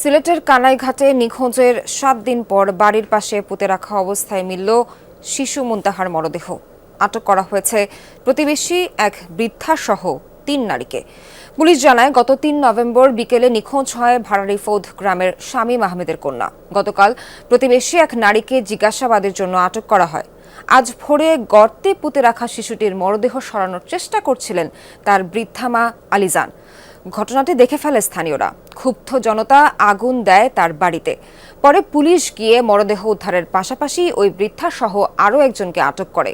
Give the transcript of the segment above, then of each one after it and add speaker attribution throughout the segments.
Speaker 1: সিলেটের কানাইঘাটে নিখোঁজের সাত দিন পর বাড়ির পাশে পুঁতে রাখা অবস্থায় মিলল শিশু মুন্তাহার মরদেহ। আটক করা হয়েছে প্রতিবেশী এক বৃদ্ধাসহ তিন নারীকে। পুলিশ জানায়, গত তিন নভেম্বর বিকেলে নিখোঁজ হয় ভাড়ারি ফৌদ গ্রামের শামীম আহমেদের কন্যা। গতকাল প্রতিবেশী এক নারীকে জিজ্ঞাসাবাদের জন্য আটক করা হয়। আজ ভোরে গর্তে পুঁতে রাখা শিশুটির মরদেহ সরানোর চেষ্টা করছিলেন তার বৃদ্ধা মা আলিজান। ঘটনাটি দেখে ফেলে স্থানীয়রা। ক্ষুব্ধ জনতা আগুন দেয় তার বাড়িতে। পরে পুলিশ গিয়ে মরদেহ উদ্ধারের পাশাপাশি ওই বৃদ্ধা সহ আরও একজনকে আটক করে।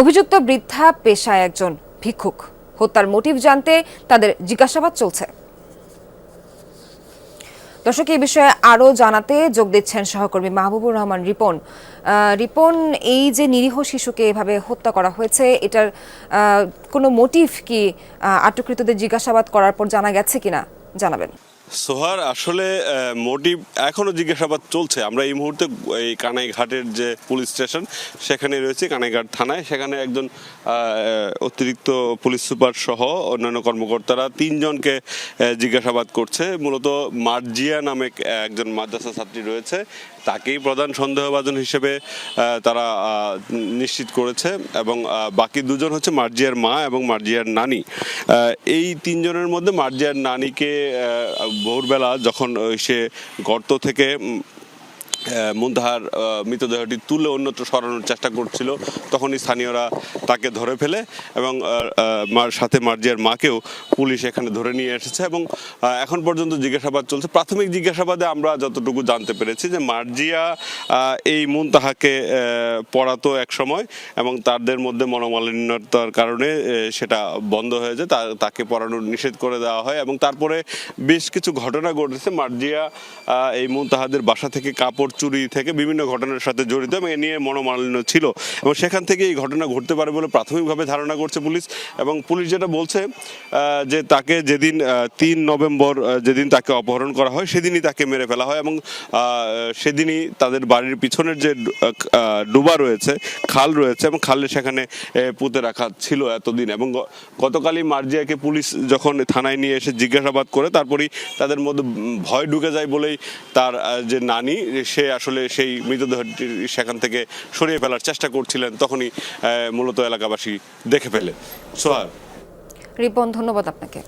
Speaker 1: অভিযুক্ত বৃদ্ধা পেশায় একজন ভিক্ষুক। হত্যার মোটিভ জানতে তাদের জিজ্ঞাসাবাদ চলছে। দর্শক, এই বিষয়ে আরও জানাতে যোগ দিচ্ছেন সহকর্মী মাহবুবুর রহমান রিপন। রিপন, এই যে নিরীহ শিশুকে এভাবে হত্যা করা হয়েছে, এটার কোনো মোটিভ কি আটককৃতদের জিজ্ঞাসাবাদ করার পর জানা গেছে কিনা? জানাবেন।
Speaker 2: সোহার, আসলে মোটিভ এখনও জিজ্ঞাসাবাদ চলছে। আমরা এই মুহূর্তে, এই কানাইঘাটের যে পুলিশ স্টেশন সেখানে রয়েছে, কানাইঘাট থানায়। সেখানে একজন অতিরিক্ত পুলিশ সুপার সহ অন্যান্য কর্মকর্তারা তিনজনকে জিজ্ঞাসাবাদ করছে। মূলত মার্জিয়া নামে একজন মাদ্রাসা ছাত্রী রয়েছে। তাকেই প্রধান সন্দেহভাজন হিসেবে তারা নিশ্চিত করেছে এবং বাকি দুজন হচ্ছে মার্জিয়ার মা এবং মার্জিয়ার নানি। এই তিনজনের মধ্যে মার্জিয়ার নানিকে ভোরবেলা যখন সে গর্ত থেকে মুন্তাহার মৃতদেহটি তুলে অন্যত্র সরানোর চেষ্টা করছিল। তখনই স্থানীয়রা তাকে ধরে ফেলে এবং মার সাথে মার্জিয়ার মাকেও পুলিশ এখানে ধরে নিয়ে এসেছে এবং এখন পর্যন্ত জিজ্ঞাসাবাদ চলছে। প্রাথমিক জিজ্ঞাসাবাদে আমরা যতটুকু জানতে পেরেছি যে মার্জিয়া এই মুনতাহাকে পড়াতো এক সময় এবং তাদের মধ্যে মনোমালিন্যতার কারণে সেটা বন্ধ হয়ে যায়। তাকে পড়ানোর নিষেধ করে দেওয়া হয় এবং তারপরে বেশ কিছু ঘটনা ঘটেছে। মার্জিয়া এই মুনতাহাদের বাসা থেকে কাপড় চুরি থেকে বিভিন্ন ঘটনার সাথে জড়িত এবং এ নিয়ে মনোমালিন্য ছিল। এবং সেখান থেকে এই ঘটনা ঘটতে পারে বলে প্রাথমিকভাবে ধারণা করছে পুলিশ। এবং পুলিশ যেটা বলছে যে তাকে যেদিন তিন নভেম্বর যেদিন তাকে অপহরণ করা হয়, সেদিনই তাকে মেরে ফেলা হয় এবং সেদিনই তাদের বাড়ির পিছনের যে ডুবা রয়েছে, খাল রয়েছে এবং খালে সেখানে পুঁতে রাখা ছিল এতদিন। এবং গতকালই মার্জিয়াকে পুলিশ যখন থানায় নিয়ে এসে জিজ্ঞাসাবাদ করে, তারপরই তাদের মধ্যে ভয় ঢুকে যায় বলেই তার যে নানি, সে আসলে সেই মৃতদেহটি সেখান থেকে সরিয়ে ফেলার চেষ্টা করছিলেন, তখনই মূলত এলাকাবাসী দেখে ফেলে সোহার
Speaker 1: রিপন, ধন্যবাদ আপনাকে।